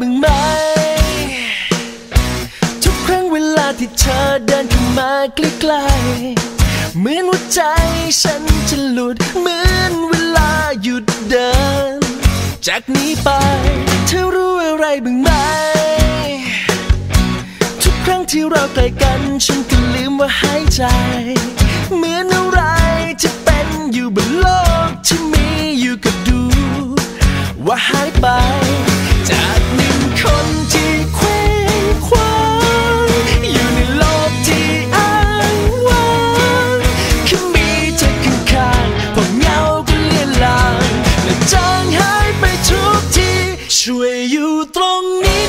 บ้างไหม ทุกครั้งเวลาที่เธอเดินเข้ามาใกล้ๆเหมือนหัวใจฉันจะหลุด เหมือนเวลาหยุดเดิน จากนี้ไป เธอรู้อะไรบ้างไหม ทุกครั้งที่เราใกล้กัน ฉันก็ลืมว่าหายใจ เหมือน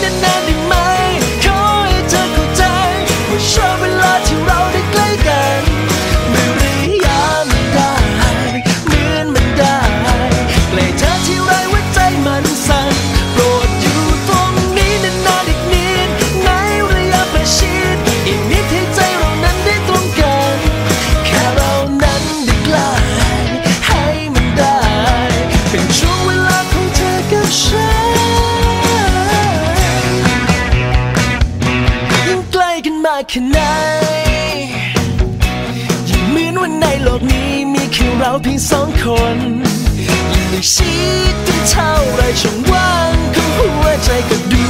นี้นากแค่ไหนยิ่งเหมือนว่าในโลกนี้มีแค่เราเพียงสองคนยิ่งได้ชิดกันเท่าไรช่องว่างของหัวใจก็ดู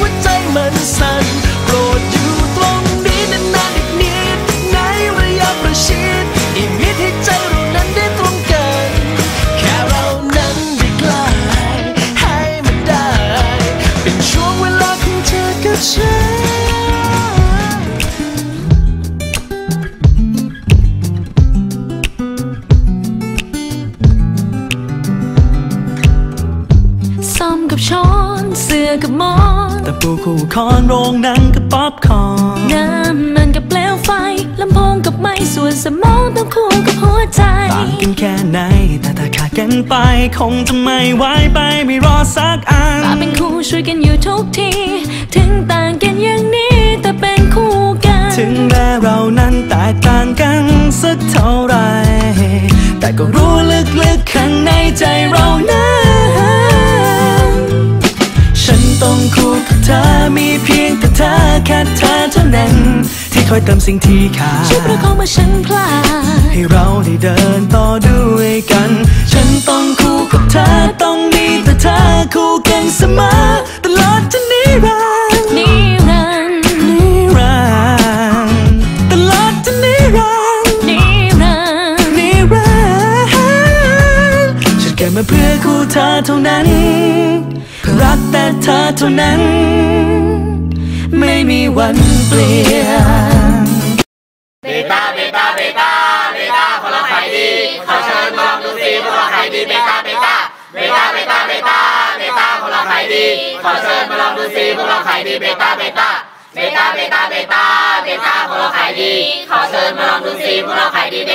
หัวใจมันสั่นโปรดอยู่ตรงนี้นานๆอีกนิดในระยะประชิดอีกนิดให้ใจเรานั้นได้ตรงกัน แค่เรานั้นได้ใกล้ให้มันได้ เป็นช่วงเวลาของเธอกับฉันซอมกับช้อนเสื้อกับหมอน ตะปูคู่คอนโรงหนังกับป๊อปคอร์นน้ำมันกับเปลวไฟลำโพงกับไม้ส่วนสมองต้องคู่กับหัวใจต่างกันแค่ไหน แต่ถ้าขาดกันไป คงจะไม่ไหวไปไม่รอสักอันมาเป็นคู่ช่วยกันอยู่ทุกที ถึงต่างกันอย่างนี้แต่เป็นคู่กัน ถึงแม้เรานั้นแตกต่างกันสักเท่าไหรแต่ก็รู้ลึกๆข้างในใจเรา มีเพียงแต่เธอแค่เธอเท่านั้น ที่คอยเติมสิ่งที่ขาดช่วยประคองเมื่อฉันพลาดให้เราได้เดินต่อด้วยกัน ฉันต้องคู่กับเธอต้องมีแต่เธอคู่กันเสมอ มาเพื่อคู่เธอเท่านั้นรักแต่เธอเท่านั้น ไม่มีวันเปลี่ยนเบต้าเบต้าเบต้าเบต้าคนละขายดีขอเชิญมาลองดูสิพวกเราขายดีเบต้าเบต้าเบต้าเบต้าเบต้าเบต้าคนละขายดีขอเชิญมาลองดูสิพวกเราขายดีเบต้าเบต้าเบต้าเบต้าเบต้าเบต้าคนละขายดีขอเชิญมาลองดูสิพวกเราขายดีเบ